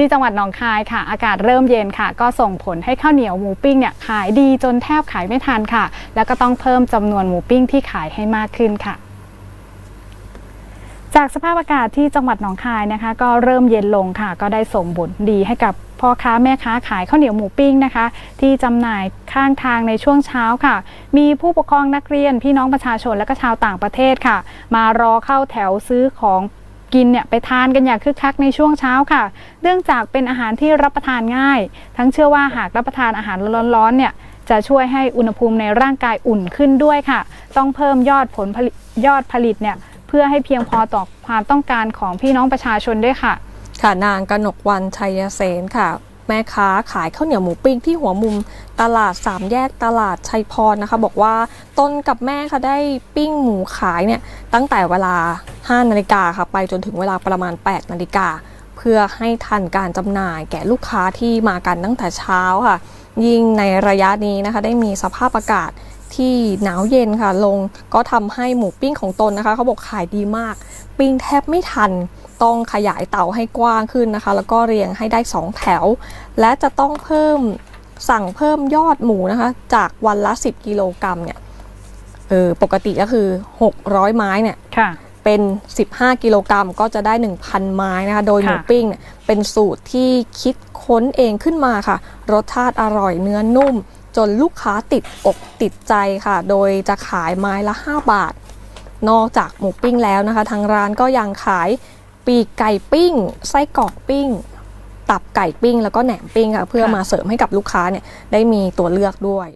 ที่จังหวัดหนองคายค่ะ อากาศเริ่มเย็นค่ะ ก็ส่งผลให้ข้าวเหนียวหมูปิ้งเนี่ยขายดีจนแทบขายไม่ทันค่ะ แล้วก็ต้องเพิ่มจำนวนหมูปิ้งที่ขายให้มากขึ้นค่ะจากสภาพอากาศที่จังหวัดหนองคายนะคะ ก็เริ่มเย็นลงค่ะ ก็ได้ส่งผลดีให้กับพ่อค้าแม่ค้าขายข้าวเหนียวหมูปิ้งนะคะ ที่จำหน่ายข้างทางในช่วงเช้าค่ะ มีผู้ปกครองนักเรียนพี่น้องประชาชนและก็ชาวต่างประเทศค่ะ มารอเข้าแถวซื้อของ กินเนี่ยไปทานกันอย่างคึกคักในช่วงเช้าค่ะ เนื่องจากเป็นอาหารที่รับประทานง่าย ทั้งเชื่อว่าหากรับประทานอาหารร้อนๆเนี่ยจะช่วยให้อุณหภูมิในร่างกายอุ่นขึ้นด้วยค่ะ ต้องเพิ่มยอดผลผลิตยอดผลิตเนี่ยเพื่อให้เพียงพอต่อความต้องการของพี่น้องประชาชนด้วยค่ะ ค่ะนางกนกวันชัยเสนค่ะ แม่ค้าขายข้าวเหนียวหมูปิ้งที่หัวมุมตลาดสามแยกตลาดชัยพรนะคะ บอกว่าตนกับแม่ค่ะได้ปิ้งหมูขายเนี่ยตั้งแต่เวลา 5 นาฬิกาค่ะ ไปจนถึงเวลาประมาณ 8 นาฬิกา เพื่อให้ทันการจำหน่ายแก่ลูกค้าที่มากันตั้งแต่เช้าค่ะ ยิ่งในระยะนี้นะคะได้มีสภาพอากาศที่หนาวเย็นค่ะลงก็ทำให้หมูปิ้งของตนนะคะ เขาบอกขายดีมาก ปิ้งแทบไม่ทัน ต้องขยายเตาให้กว้างขึ้นนะคะ แล้วก็เรียงให้ได้ 2 แถว และจะต้องเพิ่มสั่งเพิ่มยอดหมูนะคะ จากวันละ 10 กิโลกรัมเนี่ยเออปกติก็คือ 600 ไม้เนี่ยค่ะเป็น 15 กิโลกรัมก็จะได้ 1,000 ไม้นะคะ โดยหมูค่ะปิ้งเนี่ยเป็นสูตรที่คิดค้นเองขึ้นมาค่ะ รสชาติอร่อยเนื้อนุ่ม จนลูกค้าติดอกติดใจค่ะ โดยจะขายไม้ละ 5 บาท นอกจากหมูปิ้งแล้วนะคะ ทางร้านก็ยังขาย ปีกไก่ปิ้ง ไส้กรอกปิ้ง ตับไก่ปิ้ง แล้วก็แหนมปิ้งค่ะเพื่อค่ะมาเสริมให้กับลูกค้าเนี่ยได้มีตัวเลือกด้วย